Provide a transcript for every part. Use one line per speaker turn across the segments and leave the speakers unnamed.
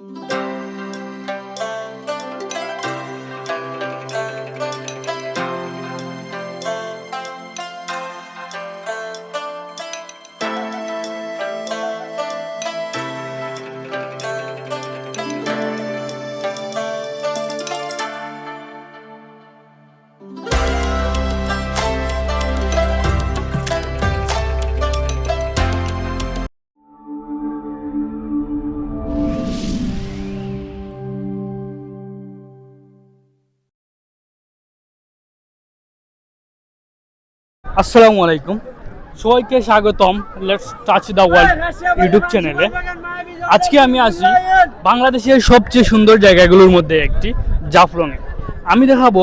Thank you. আসসালামু আলাইকুম। সবাইকে স্বাগতম। Let's touch the world YouTube চ্যানেলে আজকে আমি আসি বাংলাদেশের সবচেয়ে সুন্দর জায়গাগুলোর মধ্যে একটি জাফলংয়ে আমি দেখাবো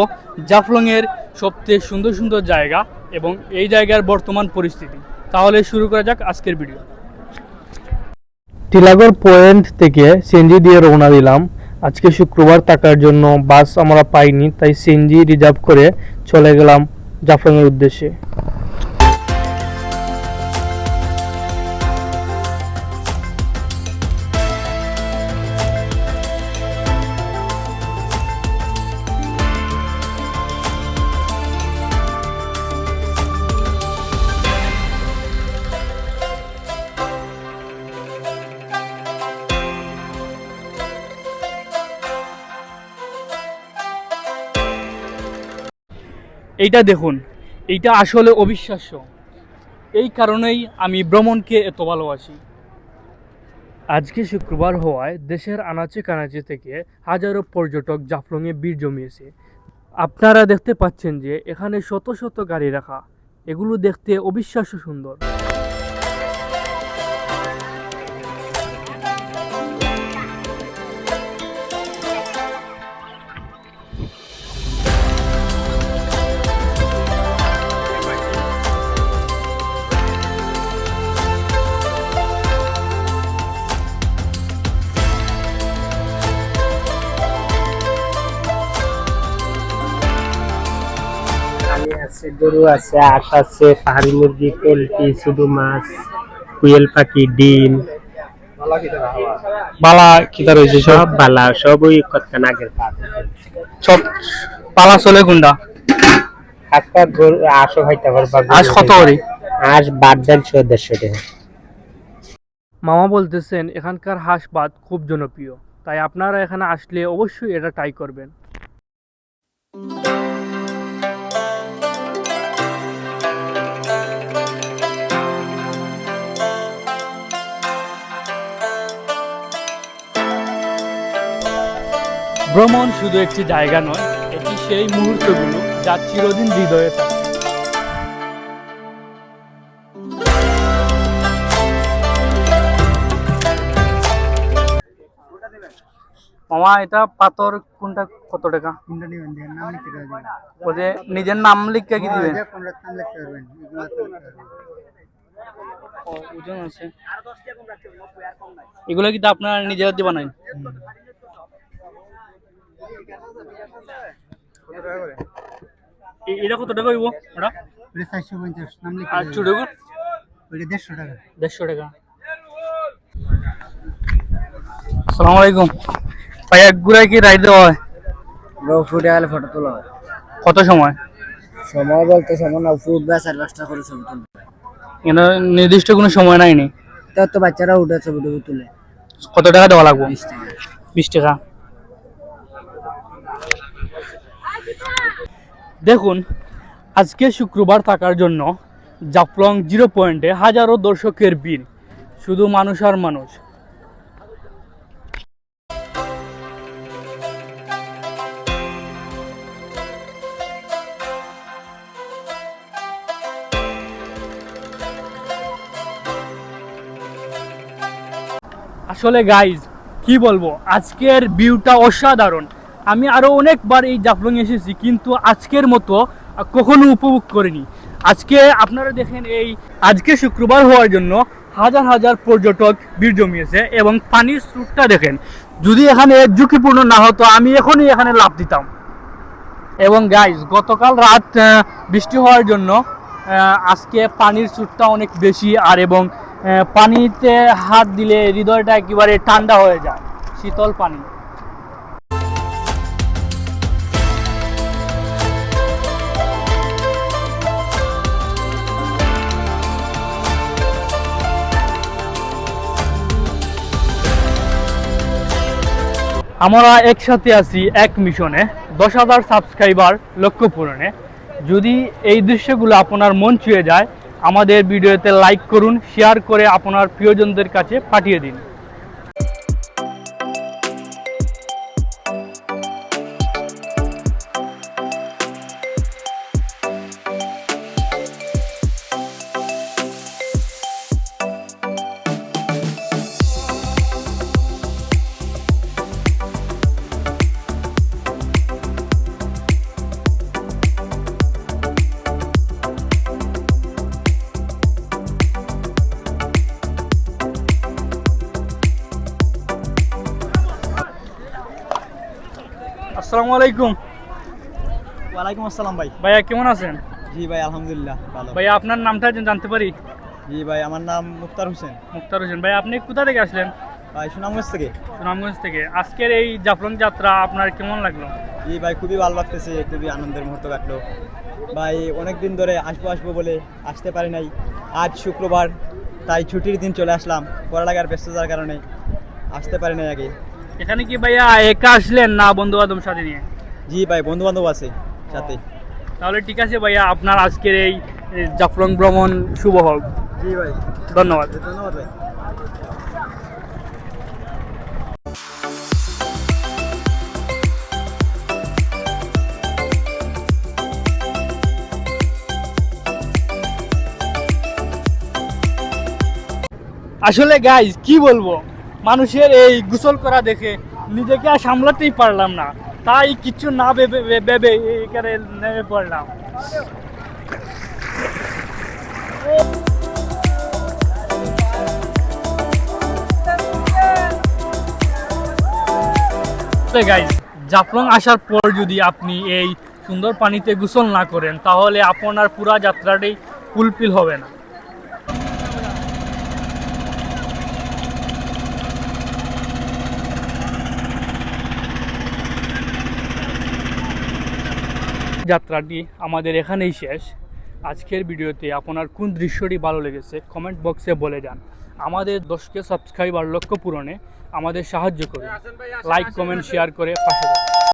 জাফলংয়ের সবচেয়ে সুন্দর সুন্দর জায়গা এবং এই জায়গার বর্তমান পরিস্থিতি। তাহলে শুরু করা যাক আজকের ভিডিও
টিলাগড় পয়েন্ট থেকে সিএনজি দিয়ে রওনা দিলাম। আজকে শুক্রবার থাকার জন্য বাস আমরা পাইনি, তাই সিএনজি রিজার্ভ করে চলে গেলাম। জাফলংয়ের উদ্দেশ্যে।
এইটা দেখুন, এইটা আসলে অবিশ্বাস্য। এই কারণেই আমি ভ্রমণকে এত ভালোবাসি।
আজকে শুক্রবার হওয়ায় দেশের আনাচে কানাচে থেকে হাজারো পর্যটক জাফলংয়ে ভিড় জমিয়েছে। আপনারা দেখতে পাচ্ছেন যে এখানে শত শত গাড়ি রাখা, এগুলো দেখতে অবিশ্বাস্য সুন্দর।
গরু আছে আখ আছে পাহাড়ি মুরগি পোলট্রি শুধু মাছ কুয়েল পাখি ডিম।
বালা কিতা রয়েছে সব?
সব বালা সব ওই কথা আগের পাত
সব পালা চলে কোনটা?
হাতটা গরু আশো হইতে পারবা
আজ কত করি?
আজ বাদ দেন দেড়শো টাকা।
মামা বলতেছেন এখানকার হাঁস ভাত খুব জনপ্রিয়। তাই আপনারা এখানে আসলে অবশ্যই এটা ট্রাই করবেন।
ভ্রমণ শুধু একটি জায়গা নয় এটি সেই মুহূর্তগুলো যা চিরদিন হৃদয়ে থাকে। মামা এটা পাথর কোনটা? কত টাকা? ওদের নিজের নাম লিখে কি দিবেন? ওজন আছে। এগুলো কিন্তু আপনারা নিজেরা দিবা নাই এটা কত টাকা হইব? ওটা আর চুড়েগু দেড়শো টাকা। সালাম আলাইকুম। ভাই এক গুড়ায় কি রাইড দেওয়া হয়?
ফুটে গেলে ফটো তোলা হয়।
কত সময়?
সময় বলতে সময় না ফুট বা চার পাঁচটা করে ছবি তুলবে
নির্দিষ্ট কোনো সময় নাই নি?
তো তো বাচ্চারা উঠে ছবি টবি তুলে।
কত টাকা দেওয়া লাগবে?
বিশ টাকা।
বিশ টাকা। দেখুন, আজকে শুক্রবার থাকার জন্য জাফলং জিরো পয়েন্টে হাজারো দর্শকের ভিড়, শুধু মানুষ আর মানুষ। আসলে গাইজ কি বলব, আজকের ভিউটা অসাধারণ। আমি আরও অনেকবার এই জাফলং এসেছি, কিন্তু আজকের মতো কখনো উপভোগ করিনি। আজকে আপনারা দেখেন এই, আজকে শুক্রবার হওয়ার জন্য হাজার হাজার পর্যটক ভিড় জমিয়েছে এবং পানির স্রোতটা দেখেন। যদি এখানে ঝুঁকিপূর্ণ না হতো, আমি এখনই এখানে লাভ দিতাম। এবং গাইজ গতকাল রাত বৃষ্টি হওয়ার জন্য আজকে পানির স্রোতটা অনেক বেশি, আর এবং পানিতে হাত দিলে হৃদয়টা একেবারে ঠান্ডা হয়ে যায়, শীতল পানি। আমরা একসাথে আছি এক মিশনে, দশ হাজার সাবস্ক্রাইবার লক্ষ্য পূরণে। যদি এই দৃশ্যগুলো আপনার মন ছুঁয়ে যায়, আমাদের ভিডিওতে লাইক করুন শেয়ার করে আপনার প্রিয়জনদের কাছে পাঠিয়ে দিন। আসসালামু আলাইকুম।
ওয়ালাইকুম আসসালাম ভাই।
ভাইয়া কেমন আছেন?
জি ভাই আলহামদুলিল্লাহ ভালো।
ভাইয়া আপনার নামটা জানতে পারি?
জি ভাই আমার নাম মুক্তার হোসেন।
মুক্তার হোসেন। ভাই আপনি কোথা থেকে আসলেন?
ভাই সুনামগঞ্জ থেকে।
সুনামগঞ্জ থেকে। আজকের এই জাফলং যাত্রা আপনার কেমন লাগল?
জি ভাই খুবই ভালো লাগতেছে খুবই আনন্দের মুহূর্ত কাটলো। ভাই অনেক দিন ধরে আসব আসব বলে আসতে পারি নাই। আজ শুক্রবার তাই ছুটির দিন চলে আসলাম। পড়ালেখার ব্যস্ততার কারণে আসতে পারি নাই আগে।
এখানে কি ভাইয়া একা আসলেন না বন্ধু বান্ধব সাথে নিয়ে?
জি ভাই বন্ধু বান্ধব আছে সাথে।
তাহলে ঠিক আছে ভাইয়া আপনার আজকের এই জাফলং ভ্রমণ শুভ হোক।
জি ভাই।
ধন্যবাদ।
ধন্যবাদ ভাই।
আসলে গাইজ কি বলব? মানুষের এই গোসল করা দেখে নিজেকে আর সামলাতেই পারলাম না। তাই কিছু না ভেবে ভেবে এখানে নেমে পড়লাম। গাইজ জাফলং আসার পর যদি আপনি এই সুন্দর পানিতে গোসল না করেন, তাহলে আপনার পুরা যাত্রাটাই ফুলফিল হবে না। যাত্রাটি আমাদের এখানেই শেষ। আজকের ভিডিওতে আপনার কোন দৃশ্যটি ভালো লেগেছে কমেন্ট বক্সে বলে যান। আমাদের দশকে সাবস্ক্রাইবার লক্ষ্য পূরণে আমাদের সাহায্য করুন। লাইক কমেন্ট শেয়ার করে পাশে থাকুন।